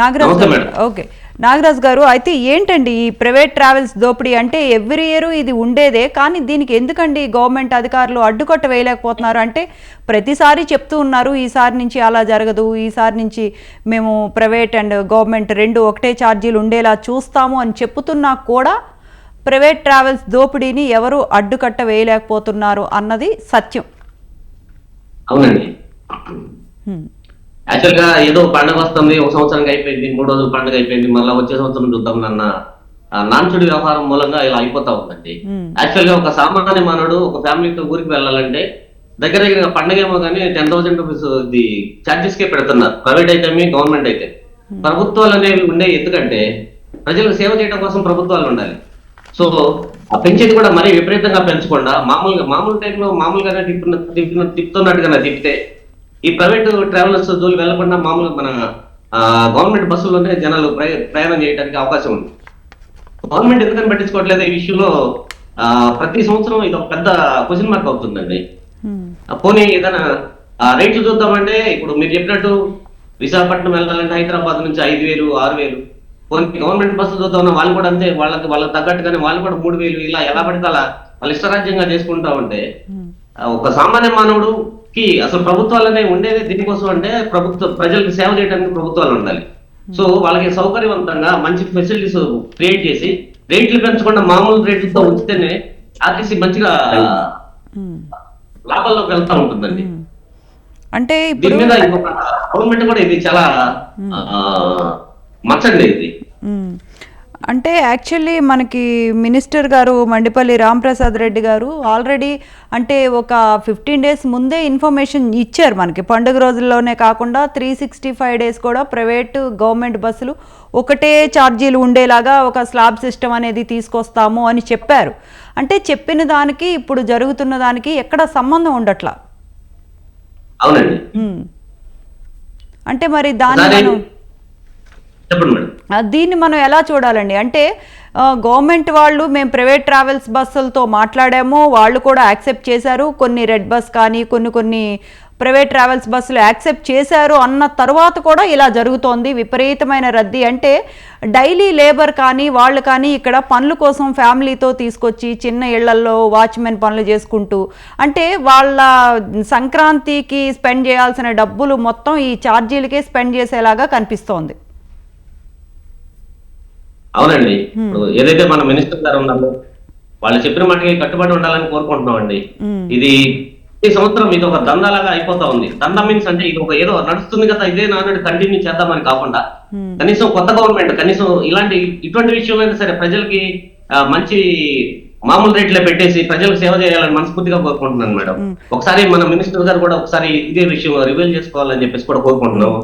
Nagaraj. Okay Nagaraj గారు అయితే ఏంటండి ఈ ప్రైవేట్ ట్రావెల్స్ దోపిడీ? అంటే ఎవ్రీ ఇయర్ ఇది ఉండేదే కానీ దీనికి ఎందుకండి గవర్నమెంట్ అధికారులు అడ్డుకట్ట వేయలేకపోతున్నారు? అంటే ప్రతిసారి చెప్తూ ఉన్నారు ఈసారి నుంచి అలా జరగదు ఈసారి నుంచి మేము ప్రైవేట్ అండ్ గవర్నమెంట్ రెండు ఒకటే ఛార్జీలు ఉండేలా చూస్తాము అని చెప్తున్నా కూడా ప్రైవేట్ ట్రావెల్స్ దోపిడీని ఎవరు అడ్డుకట్ట వేయలేకపోతున్నారు అన్నది సత్యం. అవునండి. యాక్చువల్గా ఏదో పండగ వస్తుంది ఒక సంవత్సరానికి అయిపోయింది మూడు రోజులు పండగ అయిపోయింది మళ్ళీ వచ్చే సంవత్సరం చూద్దాం అన్న ఆ నాన్చుడి వ్యవహారం మూలంగా ఇలా అయిపోతా ఉందండి. యాక్చువల్గా ఒక సామాన్య మానవుడు ఒక ఫ్యామిలీతో ఊరికి వెళ్ళాలంటే దగ్గర దగ్గర పండగ ఏమో కానీ టెన్ థౌసండ్ రూపీస్ ఇది ఛార్జెస్ కే పెడుతున్నారు ప్రైవేట్ అయితే గవర్నమెంట్ అయితే. ప్రభుత్వాలు అనేవి ఉండే ఎందుకంటే ప్రజలకు సేవ చేయడం కోసం ప్రభుత్వాలు ఉండాలి. సో ఆ పెంచేది కూడా మరీ విపరీతంగా పెంచకుండా మామూలుగా మామూలు టైంలో మామూలుగానే తిప్పున తిప్పిన తిప్పుతున్నట్టుగానే తిప్పితే ఈ ప్రైవేట్ ట్రావెలర్స్ జోలి వెళ్ళకుండా మామూలుగా మన గవర్నమెంట్ బస్సుల్లోనే జనాలు ప్రయ- ప్రయాణం చేయడానికి అవకాశం ఉంది. గవర్నమెంట్ ఎందుకని పట్టించుకోవట్లేదు ఈ విషయంలో ప్రతి సంవత్సరం ఇది ఒక పెద్ద క్వశ్చన్ మార్క్ అవుతుందండి. పోనీ ఏదైనా రేట్లు చూద్దామంటే ఇప్పుడు మీరు చెప్పినట్టు విశాఖపట్నం వెళ్ళాలంటే హైదరాబాద్ నుంచి ఐదు వేలు ఆరు వేలు. పోనీ గవర్నమెంట్ బస్సు చూద్దాం వాళ్ళు కూడా అంతే వాళ్ళకి వాళ్ళకి తగ్గట్టుగానే వాళ్ళు కూడా మూడు వేలు ఇలా ఎలా పడితే అలా వాళ్ళు ఇష్టరాజ్యంగా చేసుకుంటా ఉంటే ఒక సామాన్య మానవుడుకి అసలు ప్రభుత్వాలు అనేవి ఉండేది దీనికోసం అంటే ప్రభుత్వ ప్రజలకు సేవ చేయడానికి ప్రభుత్వాలు ఉండాలి సో వాళ్ళకి సౌకర్యవంతంగా మంచి ఫెసిలిటీస్ క్రియేట్ చేసి రేట్లు పెంచకుండా మామూలు రేట్లతో ఉంచితేనే ఆర్టీసీ మంచిగా హ్మ్. లాభాల్లోకి వెళ్తా ఉంటుందండి హ్మ్. అంటే దీని మీద గవర్నమెంట్ కూడా ఇది చాలా మచ్చండి ఇది. అంటే యాక్చువల్లీ మనకి మినిస్టర్ గారు మండిపల్లి రాంప్రసాద్ రెడ్డి గారు ఆల్రెడీ అంటే ఒక ఫిఫ్టీన్ డేస్ ముందే ఇన్ఫర్మేషన్ ఇచ్చారు మనకి. పండుగ రోజుల్లోనే కాకుండా త్రీ సిక్స్టీ ఫైవ్ డేస్ కూడా ప్రైవేట్ గవర్నమెంట్ బస్సులు ఒకటే ఛార్జీలు ఉండేలాగా ఒక స్లాబ్ సిస్టమ్ అనేది తీసుకొస్తాము అని చెప్పారు. అంటే చెప్పిన దానికి ఇప్పుడు జరుగుతున్న దానికి ఎక్కడ సంబంధం ఉండట్లా? అవునండి. అంటే మరి మనం చెప్పండి మేడం. దీన్ని మనం ఎలా చూడాలండి? అంటే గవర్నమెంట్ వాళ్ళు మేము ప్రైవేట్ ట్రావెల్స్ బస్సులతో మాట్లాడాము వాళ్ళు కూడా యాక్సెప్ట్ చేశారు. కొన్ని రెడ్ బస్ కానీ కొన్ని కొన్ని ప్రైవేట్ ట్రావెల్స్ బస్సులు యాక్సెప్ట్ చేశారు అన్న తర్వాత కూడా ఇలా జరుగుతోంది. విపరీతమైన రద్దీ. అంటే డైలీ లేబర్ కానీ వాళ్ళు కానీ ఇక్కడ పనుల కోసం ఫ్యామిలీతో తీసుకొచ్చి చిన్న ఇళ్ళల్లో వాచ్మెన్ పనులు చేసుకుంటూ అంటే వాళ్ళ సంక్రాంతికి స్పెండ్ చేయాల్సిన డబ్బులు మొత్తం ఈ ఛార్జీలకే స్పెండ్ చేసేలాగా కనిపిస్తోంది. అవునండి. ఇప్పుడు ఏదైతే మన మినిస్టర్ గారు ఉన్నారో వాళ్ళు చెప్పిన మాటకి కట్టుబడి ఉండాలని కోరుకుంటున్నాం అండి మ్మ్. ఇది ఈ సంవత్సరం ఇది ఒక దందాలాగా అయిపోతా ఉంది. దందా మీన్స్ అంటే ఇది ఒక ఏదో నడుస్తుంది కదా ఇదే నాన్నటి కంటిన్యూ చేద్దామని కాకుండా. కనీసం కొత్త గవర్నమెంట్ కనీసం ఇలాంటి ఇటువంటి విషయంలో అయినా సరే ప్రజలకి మంచి మామూలు రేట్లే పెట్టేసి ప్రజలకు సేవ చేయాలని మనస్ఫూర్తిగా కోరుకుంటున్నాను మేడం. ఒకసారి మన మినిస్టర్ గారు కూడా ఒకసారి ఇదే విషయం రివీల్ చేసుకోవాలని చెప్పేసి కూడా కోరుకుంటున్నాం